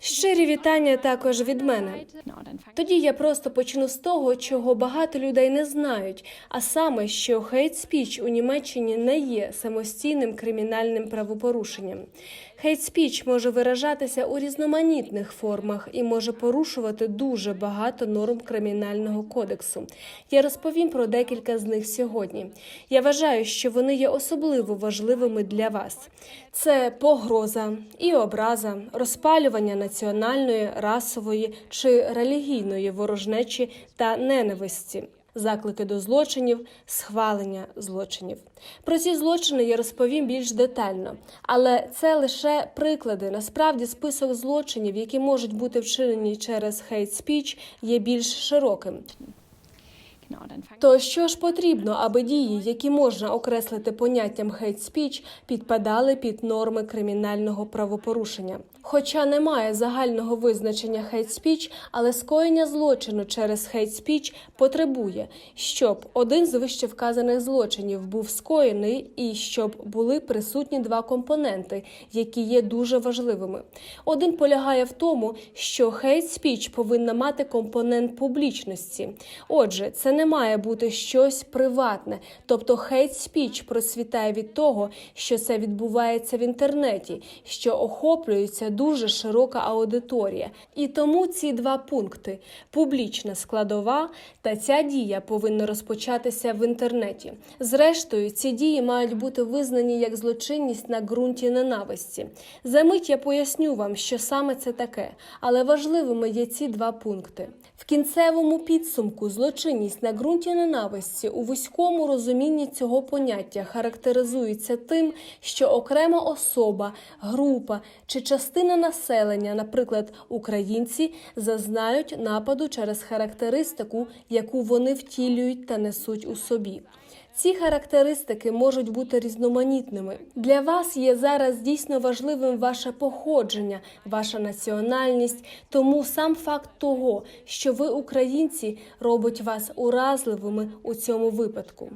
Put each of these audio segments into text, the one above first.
Щирі вітання також від мене. Тоді я просто почну з того, чого багато людей не знають, а саме, що хейт спіч у Німеччині не є самостійним кримінальним правопорушенням. Хейт спіч може виражатися у різноманітних формах і може порушувати дуже багато норм кримінального кодексу. Я розповім про декілька з них сьогодні. Я вважаю, що вони є особливо важливими для вас. Це погроза і образа, розпалювання національної, расової чи релігійної ворожнечі та ненависті. Заклики до злочинів, схвалення злочинів. Про ці злочини я розповім більш детально, але це лише приклади. Насправді, список злочинів, які можуть бути вчинені через хейт спіч, є більш широким. То що ж потрібно, аби дії, які можна окреслити поняттям хейт спіч, підпадали під норми кримінального правопорушення? Хоча немає загального визначення хейт спіч, але скоєння злочину через хейт спіч потребує, щоб один з вищевказаних злочинів був скоєний і щоб були присутні два компоненти, які є дуже важливими. Один полягає в тому, що хейт спіч повинна мати компонент публічності. Отже, це не має бути щось приватне, тобто хейт спіч процвітає від того, що це відбувається в інтернеті, що охоплюється дуже широка аудиторія. І тому ці два пункти публічна складова та ця дія повинна розпочатися в інтернеті. Зрештою, ці дії мають бути визнані як злочинність на ґрунті ненависті. За мить я поясню вам, що саме це таке, але важливими є ці два пункти. В кінцевому підсумку злочинність на ґрунті ненависті у вузькому розумінні цього поняття характеризується тим, що окрема особа, група чи частина населення, наприклад, українці, зазнають нападу через характеристику, яку вони втілюють та несуть у собі. Ці характеристики можуть бути різноманітними. Для вас є зараз дійсно важливим ваше походження, ваша національність. Тому сам факт того, що ви українці, робить вас уразливими у цьому випадку.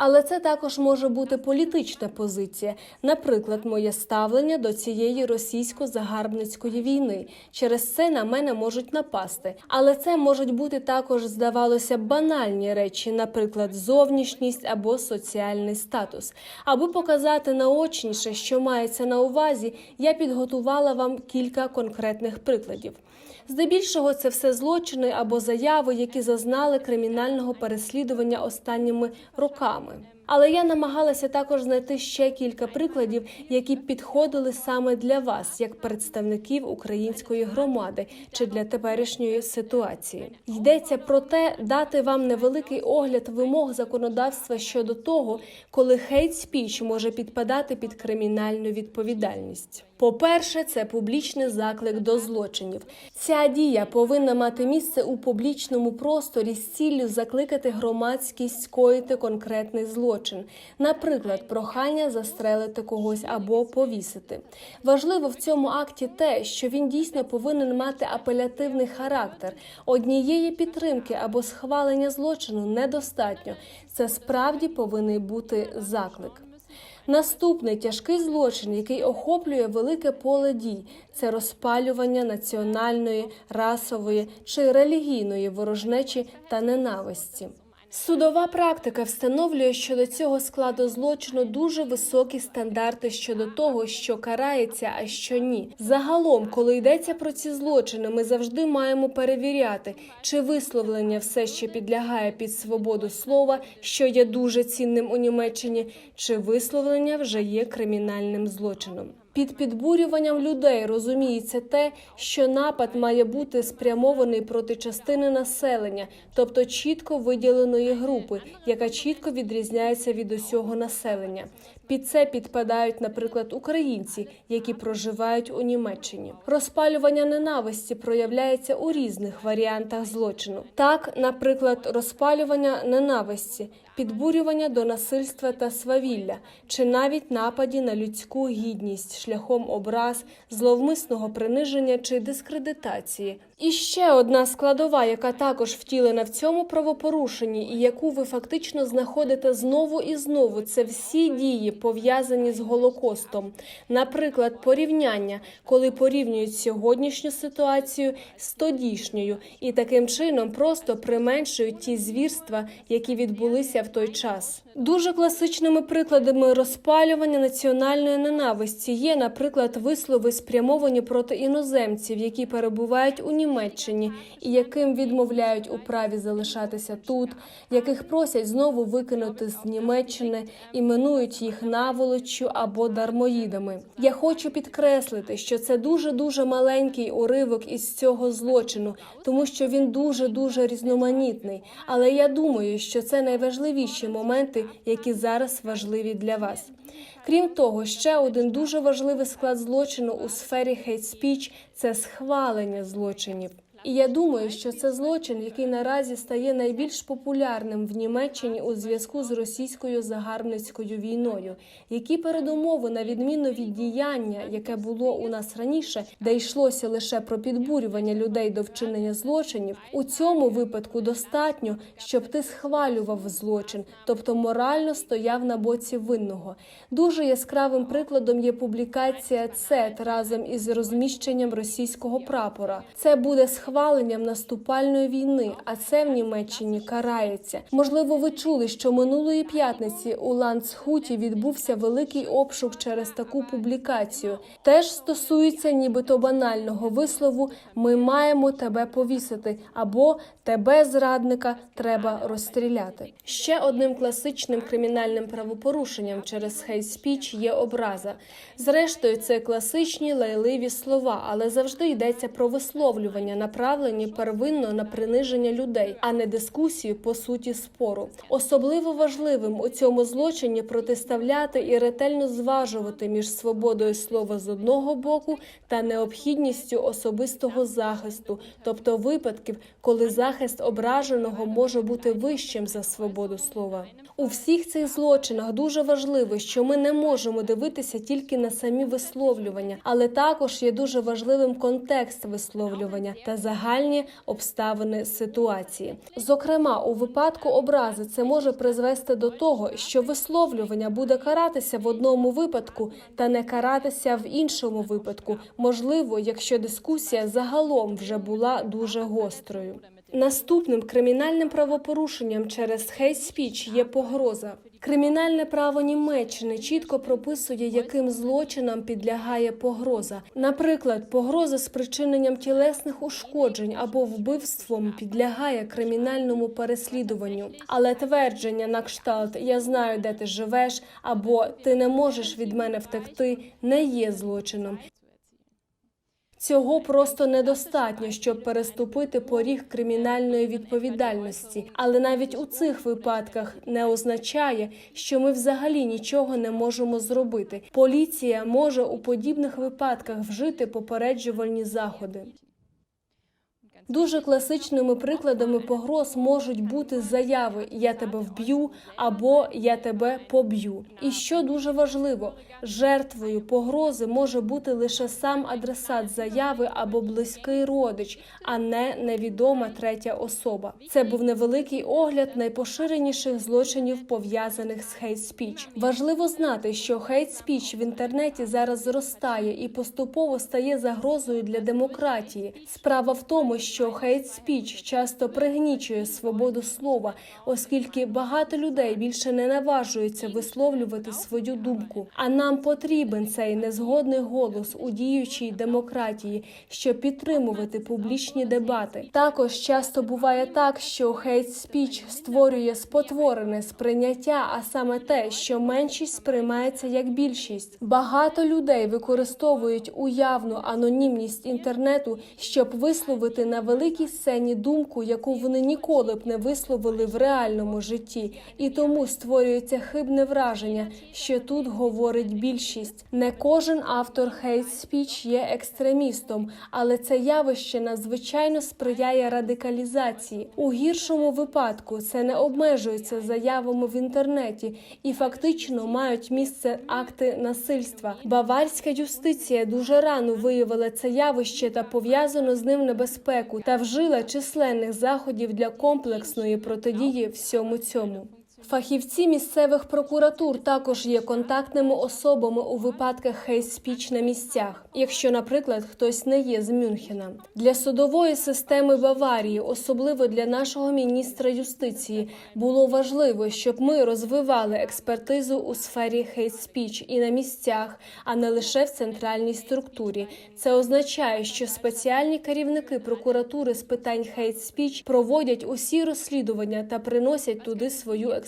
Але це також може бути політична позиція, наприклад, моє ставлення до цієї російсько-загарбницької війни. Через це на мене можуть напасти. Але це можуть бути також, здавалося, банальні речі, наприклад, зовнішність або соціальний статус. Аби показати наочніше, що мається на увазі, я підготувала вам кілька конкретних прикладів. Здебільшого це все злочини або заяви, які зазнали кримінального переслідування останніми роками. Tomlin. Але я намагалася також знайти ще кілька прикладів, які підходили саме для вас, як представників української громади чи для теперішньої ситуації. Йдеться про те, дати вам невеликий огляд вимог законодавства щодо того, коли хейт спіч може підпадати під кримінальну відповідальність. По-перше, це публічний заклик до злочинів. Ця дія повинна мати місце у публічному просторі з ціллю закликати громадськість скоїти конкретний злочин, наприклад, прохання застрелити когось або повісити. Важливо в цьому акті те, що він дійсно повинен мати апелятивний характер. Однієї підтримки або схвалення злочину недостатньо. Це справді повинен бути заклик. Наступний тяжкий злочин, який охоплює велике поле дій, це розпалювання національної, расової чи релігійної ворожнечі та ненависті. Судова практика встановлює щодо цього складу злочину дуже високі стандарти щодо того, що карається, а що ні. Загалом, коли йдеться про ці злочини, ми завжди маємо перевіряти, чи висловлення все ще підлягає під свободу слова, що є дуже цінним у Німеччині, чи висловлення вже є кримінальним злочином. Під підбурюванням людей розуміється те, що напад має бути спрямований проти частини населення, тобто чітко виділеної групи, яка чітко відрізняється від усього населення. Під це підпадають, наприклад, українці, які проживають у Німеччині. Розпалювання ненависті проявляється у різних варіантах злочину. Так, наприклад, розпалювання ненависті, підбурювання до насильства та свавілля, чи навіть нападі на людську гідність шляхом образ, зловмисного приниження чи дискредитації, І ще одна складова, яка також втілена в цьому правопорушенні, і яку ви фактично знаходите знову і знову, це всі дії пов'язані з голокостом. Наприклад, порівняння, коли порівнюють сьогоднішню ситуацію з тодішньою, і таким чином просто применшують ті звірства, які відбулися в той час. Дуже класичними прикладами розпалювання національної ненависті є, наприклад, вислови спрямовані проти іноземців, які перебувають у Німеччині, і яким відмовляють у праві залишатися тут, яких просять знову викинути з Німеччини, іменують їх наволоччю або дармоїдами. Я хочу підкреслити, що це дуже дуже маленький уривок із цього злочину, тому що він дуже дуже різноманітний. Але я думаю, що це найважливіші моменти, які зараз важливі для вас. Крім того, ще один дуже важливий склад злочину у сфері speech – це схвалення злочинів. І я думаю, що це злочин, який наразі стає найбільш популярним в Німеччині у зв'язку з російською загарбницькою війною. Які передумови, на відміну від діяння, яке було у нас раніше, де йшлося лише про підбурювання людей до вчинення злочинів, у цьому випадку достатньо, щоб ти схвалював злочин, тобто морально стояв на боці винного. Дуже яскравим прикладом є публікація ЦЕТ разом із розміщенням російського прапора. Це буде схваленням наступальної війни, а це в Німеччині карається. Можливо, ви чули, що минулої п'ятниці у Ландсхуті відбувся великий обшук через таку публікацію. Теж стосується нібито банального вислову Ми маємо тебе повісити або тебе, зрадника, треба розстріляти. Ще одним класичним кримінальним правопорушенням через хейт-спіч є образа. Зрештою, це класичні лайливі слова, але завжди йдеться про висловлювання, направлені первинно на приниження людей, а не дискусію по суті спору. Особливо важливим у цьому злочині протиставляти і ретельно зважувати між свободою слова з одного боку та необхідністю особистого захисту, тобто випадків, коли захист ображеного може бути вищим за свободу слова. У всіх цих злочинах дуже важливо, що ми не можемо дивитися тільки на самі висловлювання, але також є дуже важливим контекст висловлювання та загальні обставини ситуації. Зокрема, у випадку образи це може призвести до того, що висловлювання буде каратися в одному випадку та не каратися в іншому випадку, можливо, якщо дискусія загалом вже була дуже гострою. Наступним кримінальним правопорушенням через хейт-спіч є погроза. Кримінальне право Німеччини чітко прописує, яким злочинам підлягає погроза. Наприклад, погроза спричиненням тілесних ушкоджень або вбивством підлягає кримінальному переслідуванню. Але твердження на кшталт Я знаю, де ти живеш, або ти не можеш від мене втекти, не є злочином. Цього просто недостатньо, щоб переступити поріг кримінальної відповідальності. Але навіть у цих випадках не означає, що ми взагалі нічого не можемо зробити. Поліція може у подібних випадках вжити попереджувальні заходи. Дуже класичними прикладами погроз можуть бути заяви Я тебе вб'ю або Я тебе поб'ю. І що дуже важливо, жертвою погрози може бути лише сам адресат заяви або близький родич, а не невідома третя особа. Це був невеликий огляд найпоширеніших злочинів пов'язаних з хейт-спіч. Важливо знати, що хейт-спіч в інтернеті зараз зростає і поступово стає загрозою для демократії. Справа в тому, що хейт-спіч часто пригнічує свободу слова, оскільки багато людей більше не наважуються висловлювати свою думку. А нам потрібен цей незгодний голос у діючій демократії, щоб підтримувати публічні дебати. Також часто буває так, що хейт-спіч створює спотворене сприйняття, а саме те, що меншість сприймається як більшість. Багато людей використовують уявну анонімність інтернету, щоб висловити на великій сцені думку, яку вони ніколи б не висловили в реальному житті, і тому створюється хибне враження, що тут говорить більшість. Не кожен автор хейт спіч є екстремістом, але це явище надзвичайно сприяє радикалізації. У гіршому випадку це не обмежується заявами в інтернеті і фактично мають місце акти насильства. Баварська юстиція дуже рано виявила це явище та пов'язану з ним небезпеку та вжила численних заходів для комплексної протидії всьому цьому. Фахівці місцевих прокуратур також є контактними особами у випадках хейт-спіч на місцях, якщо, наприклад, хтось не є з Мюнхена. Для судової системи Баварії, особливо для нашого міністра юстиції, було важливо, щоб ми розвивали експертизу у сфері хейт-спіч і на місцях, а не лише в центральній структурі. Це означає, що спеціальні керівники прокуратури з питань хейт-спіч проводять усі розслідування та приносять туди свою експертизу.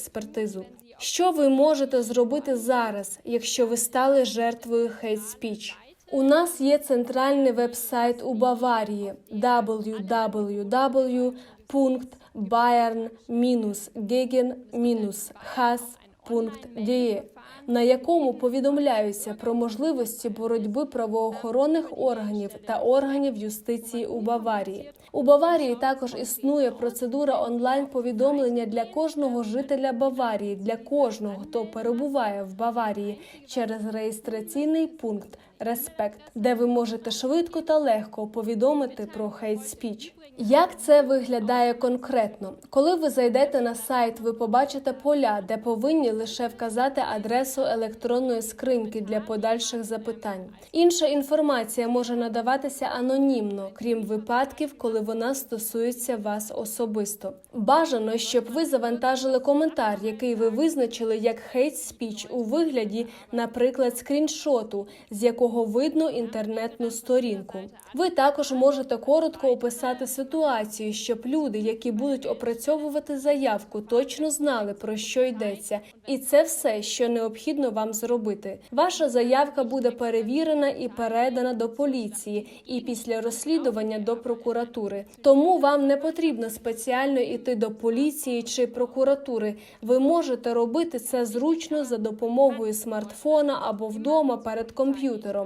Що ви можете зробити зараз, якщо ви стали жертвою хейт-спіч? У нас є центральний веб-сайт у Баварії www.bayern-gegen-has.de, на якому повідомляються про можливості боротьби правоохоронних органів та органів юстиції у Баварії. У Баварії також існує процедура онлайн повідомлення для кожного жителя Баварії, для кожного, хто перебуває в Баварії через реєстраційний пункт Респект, де ви можете швидко та легко повідомити про хейт спіч. Як це виглядає конкретно? Коли ви зайдете на сайт, ви побачите поля, де повинні лише вказати адресу електронної скриньки для подальших запитань. Інша інформація може надаватися анонімно, крім випадків, коли вона стосується вас особисто. Бажано, щоб ви завантажили коментар, який ви визначили як хейт спіч у вигляді, наприклад, скріншоту, з якого видно інтернетну сторінку. Ви також можете коротко описати ситуацію, щоб люди, які будуть опрацьовувати заявку, точно знали про що йдеться, і це все, що необхідно вам зробити. Ваша заявка буде перевірена і передана до поліції, і після розслідування до прокуратури. Тому вам не потрібно спеціально йти до поліції чи прокуратури. Ви можете робити це зручно за допомогою смартфона або вдома перед комп'ютером.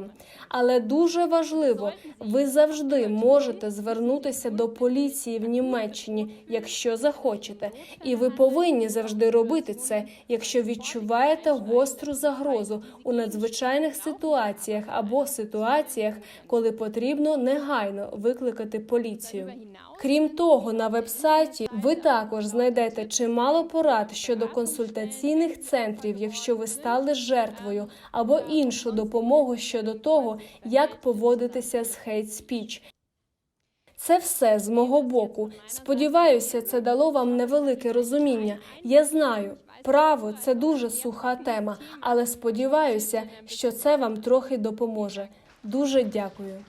Але дуже важливо, ви завжди можете звернутися до поліції в Німеччині, якщо захочете, і ви повинні завжди робити це, якщо відчуваєте гостру загрозу у надзвичайних ситуаціях або ситуаціях, коли потрібно негайно викликати поліцію. Крім того, на вебсайті ви також знайдете чимало порад щодо консультаційних центрів, якщо ви стали жертвою, або іншу допомогу щодо того, як поводитися з хейт спіч. Це все з мого боку. Сподіваюся, це дало вам невелике розуміння. Я знаю, право це дуже суха тема, але сподіваюся, що це вам трохи допоможе. Дуже дякую.